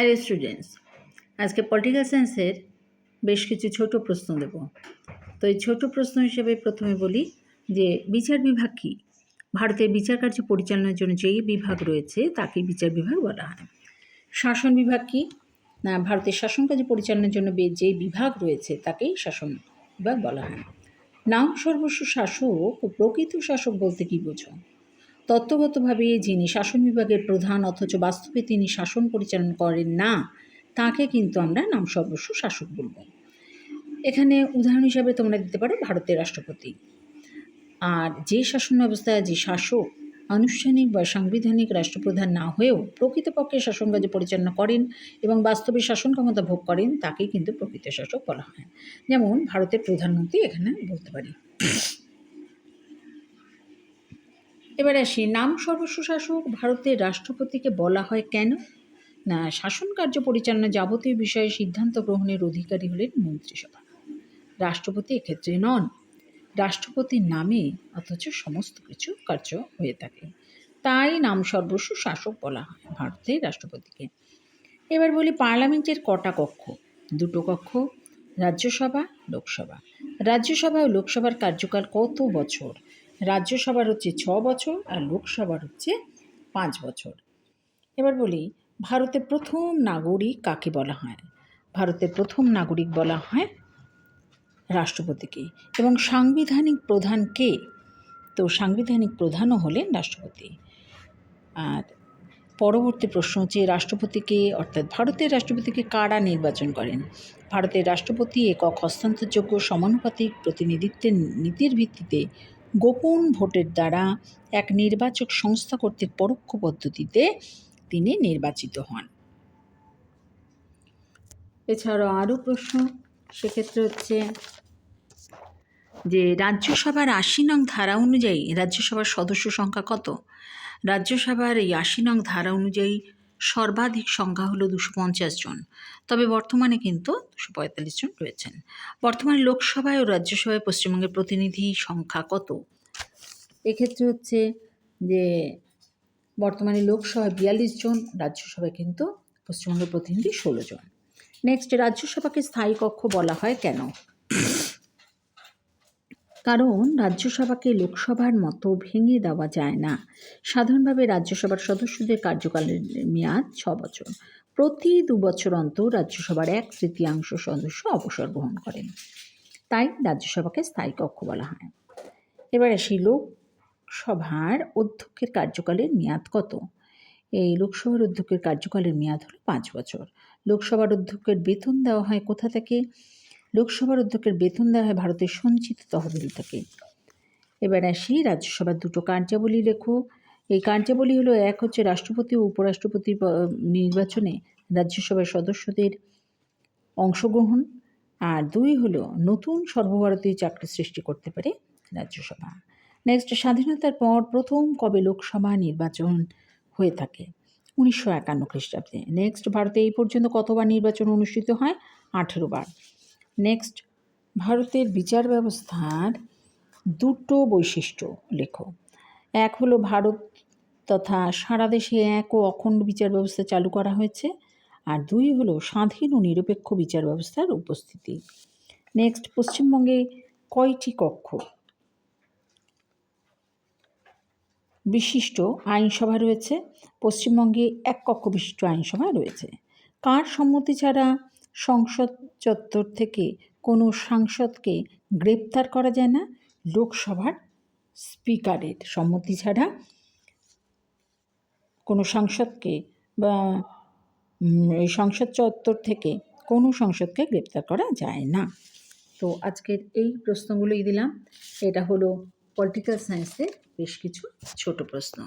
Hello students আজকে political সায়েন্সের বেশ কিছু ছোট প্রশ্ন দেব। তো এই ছোট প্রশ্ন হিসেবে প্রথমে বলি যে, বিচার বিভাগ কী? ভারতের বিচার কার্য পরিচালনার জন্য যেই বিভাগ রয়েছে তাকে বিচার বিভাগ বলা হয়। শাসন বিভাগ কী? না, ভারতের শাসন কার্য পরিচালনার জন্য যে বিভাগ রয়েছে, তাকেই শাসন বিভাগ বলা হয়। নাম সর্বস্ব শাসক ও প্রকৃত শাসক বলতে কী বোঝো? তত্ত্বগতভাবে যিনি শাসন বিভাগের প্রধান অথচ বাস্তবে তিনি শাসন পরিচালনা করেন না, তাকে কিন্তু আমরা নাম সর্বস্ব শাসক বলব। এখানে উদাহরণ হিসাবে তোমরা দিতে পারো ভারতের রাষ্ট্রপতি। আর যে শাসন ব্যবস্থায় যে শাসক, আনুষ্ঠানিক বা সাংবিধানিক রাষ্ট্রপ্রধান না হয়েও প্রকৃতপক্ষে শাসন কার্য পরিচালনা করেন এবং বাস্তবে শাসন ক্ষমতা ভোগ করেন, তাকেই কিন্তু প্রকৃত শাসক বলা হয়। যেমন ভারতের প্রধানমন্ত্রী এখানে বলতে পারি। এবার আসি, নাম সর্বস্ব শাসক ভারতের রাষ্ট্রপতিকে বলা হয় কেন? না, শাসন কার্য পরিচালনা যাবতীয় বিষয়ে সিদ্ধান্ত গ্রহণের অধিকারী হলেন মন্ত্রিসভা। রাষ্ট্রপতি এক্ষেত্রে নন। রাষ্ট্রপতির নামে অথচ সমস্ত কিছু কার্য হয়ে থাকে। তাই নাম সর্বস্ব শাসক বলা হয় ভারতের রাষ্ট্রপতিকে। এবার বলি পার্লামেন্টের কটা কক্ষ। দুটো কক্ষ, রাজ্যসভা, লোকসভা। রাজ্যসভা ও লোকসভার কার্যকাল কত বছর? রাজ্যসভার হচ্ছে ছ বছর আর লোকসভার হচ্ছে পাঁচ বছর। এবার বলি ভারতের প্রথম নাগরিক কাকে বলা হয়? ভারতের প্রথম নাগরিক বলা হয় রাষ্ট্রপতিকে। এবং সাংবিধানিক প্রধান কে? তো সাংবিধানিক প্রধানও হলেন রাষ্ট্রপতি। আর পরবর্তী প্রশ্ন হচ্ছে, রাষ্ট্রপতিকে, অর্থাৎ ভারতের রাষ্ট্রপতিকে কারা নির্বাচন করেন? ভারতের রাষ্ট্রপতি একক হস্তান্তরযোগ্য সমানুপাতিক প্রতিনিধিত্বের নীতির ভিত্তিতে গোপন ভোটের দ্বারা এক নির্বাচক সংস্থা কর্তৃক পরোক্ষ পদ্ধতিতে তিনি নির্বাচিত হন। এছাড়াও আরও প্রশ্ন, সেক্ষেত্রে হচ্ছে যে, রাজ্যসভার আশি নং ধারা অনুযায়ী রাজ্যসভার সদস্য সংখ্যা কত? রাজ্যসভার এই আশি নং ধারা অনুযায়ী সর্বাধিক সংখ্যা হলো দুশো পঞ্চাশ জন। তবে বর্তমানে কিন্তু দুশো পঁয়তাল্লিশ জন রয়েছেন। বর্তমানে লোকসভায় ও রাজ্যসভায় পশ্চিমবঙ্গের প্রতিনিধি সংখ্যা কত? এক্ষেত্রে হচ্ছে যে বর্তমানে লোকসভায় বিয়াল্লিশ জন, রাজ্যসভায় কিন্তু পশ্চিমবঙ্গের প্রতিনিধি ষোলো জন। নেক্সট রাজ্যসভাকে স্থায়ী কক্ষ বলা হয় কেন? কারণ রাজ্যসভাকে লোকসভার মতো ভেঙে দেওয়া যায় না। সাধারণভাবে রাজ্যসভার সদস্যদের কার্যকালের মেয়াদ ছ বছর। প্রতি দু বছর অন্তর রাজ্যসভার এক তৃতীয়াংশ সদস্য অবসর গ্রহণ করেন। তাই রাজ্যসভাকে স্থায়ী কক্ষ বলা হয়। এবার আসি লোকসভার অধ্যক্ষের কার্যকালের মেয়াদ কত? এই লোকসভার অধ্যক্ষের কার্যকালের মেয়াদ হলো পাঁচ বছর। লোকসভার অধ্যক্ষের বেতন দেওয়া হয় কোথা থেকে? লোকসভার অধ্যক্ষের বেতন দেওয়া হয় ভারতের সঞ্চিত তহবিল থেকে এবার আসি রাজ্যসভার দুটো কার্যাবলী লেখো। এই কার্যাবলী হলো, এক হচ্ছে রাষ্ট্রপতি ও উপরাষ্ট্রপতির নির্বাচনে রাজ্যসভার সদস্যদের অংশগ্রহণ, আর দুই হলো নতুন সর্বভারতীয় চাকরি সৃষ্টি করতে পারে রাজ্যসভা। নেক্সট স্বাধীনতার পর প্রথম কবে লোকসভা নির্বাচন হয়ে থাকে? উনিশশো একান্ন খ্রিস্টাব্দে। নেক্সট ভারতে এই পর্যন্ত কতবার নির্বাচন অনুষ্ঠিত হয়? আঠেরো বার। নেক্সট ভারতের বিচার ব্যবস্থার দুটো বৈশিষ্ট্য লেখো। এক হলো ভারত তথা সারা দেশে এক ও অখণ্ড বিচার ব্যবস্থা চালু করা হয়েছে। আর দুই হলো স্বাধীন ও নিরপেক্ষ বিচার ব্যবস্থার উপস্থিতি। নেক্সট পশ্চিমবঙ্গে কয়টি কক্ষ? বিশিষ্ট আইনসভা রয়েছে। পশ্চিমবঙ্গে এক কক্ষ বিশিষ্ট আইনসভা রয়েছে। কার সম্মতি ছাড়া সংসদ চত্বর থেকে কোনো সাংসদকে গ্রেপ্তার করা যায় না। লোকসভার স্পিকারের সম্মতি ছাড়া কোনো সাংসদকে বা সংসদ চত্বর থেকে কোনো সংসদকে গ্রেপ্তার করা যায় না। তো আজকের এই প্রশ্নগুলোই দিলাম। এটা হলো পলিটিক্যাল সায়েন্সের বেশ কিছু ছোট প্রশ্ন।